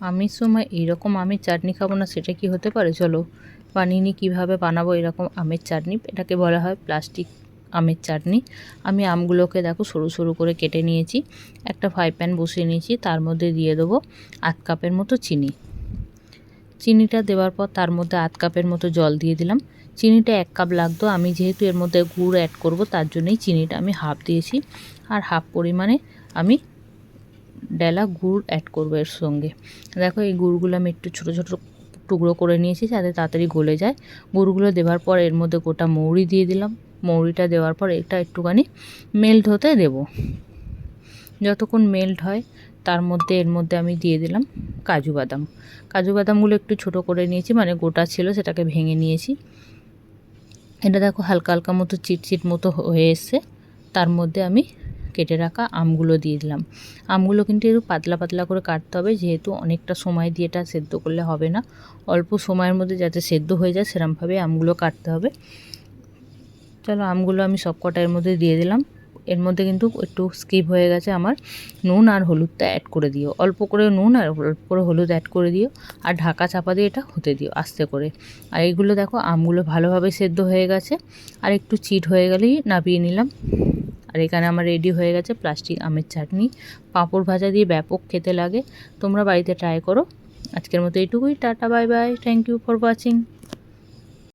আমির সময় এইরকম আমের চাটনি খাব না, সেটা কি হতে পারে? চলো, বানিয়ে নিই, কীভাবে বানাবো এরকম আমের চাটনি, এটাকে বলা হয় প্লাস্টিক আমের চাটনি। আমি আমগুলোকে দেখো সরু সরু করে কেটে নিয়েছি, একটা ফ্রাই প্যান বসিয়ে নিয়েছি, তার মধ্যে দিয়ে দেবো আধ কাপের মতো চিনি। চিনিটা দেওয়ার পর তার মধ্যে আধ কাপের মতো জল দিয়ে দিলাম। চিনিটা এক কাপ লাগতো, আমি যেহেতু এর মধ্যে গুড় অ্যাড করব, তার জন্যই চিনিটা আমি হাফ দিয়েছি। আর হাফ পরিমাণে আমি ডেলা গুড় অ্যাড করব এর সঙ্গে। দেখো এই গুড়গুলো আমি একটু ছোটো ছোটো টুকরো করে নিয়েছি, যাতে তাড়াতাড়ি গলে যায়। গুড়গুলো দেওয়ার পর এর মধ্যে গোটা মৌরি দিয়ে দিলাম। মৌরিটা দেওয়ার পর এটা একটুখানি মেল্ট হতে দেব। যতক্ষণ মেল্ট হয়, তার মধ্যে এর মধ্যে আমি দিয়ে দিলাম কাজু বাদাম। কাজু বাদামগুলো একটু ছোট করে নিয়েছি মানে গোটা ছিল, সেটাকে ভেঙে নিয়েছি। এটা দেখো হালকা হালকা মতো চিটচিট মতো হয়ে এসছে। তার মধ্যে আমি কেটে রাখা আমগুলো দিয়ে দিলাম। আমগুলো কিন্তু একটু পাতলা পাতলা করে কাটতে হবে, যেহেতু অনেকটা সময় দিয়ে এটা সেদ্ধ করলে হবে না। অল্প সময়ের মধ্যে যাতে সেদ্ধ হয়ে যায়, সেরমভাবে আমগুলো কাটতে হবে। চলো, আমগুলো আমি সব কটা এর মধ্যে দিয়ে দিলাম। এর মধ্যে কিন্তু একটু স্কিপ হয়ে গেছে আমার। নুন আর হলুদটা অ্যাড করে দিও। অল্প করে নুন আর অল্প করে হলুদ অ্যাড করে দিও। আর ঢাকা চাপা দিয়ে এটা হতে দিও আস্তে করে। আর এইগুলো দেখো, আমগুলো ভালোভাবে সেদ্ধ হয়ে গেছে। আর একটু চিট হয়ে গেলেই নাবিয়ে নিলাম। আর এখানে আমার রেডি হয়ে গেছে প্লাস্টিক আমের চাটনি। পাঁপড় ভাজা দিয়ে ব্যাপক খেতে লাগে। তোমরা বাড়িতে ট্রাই করো। আজকের মতো এইটুকুই। Tata bye bye thank you for watching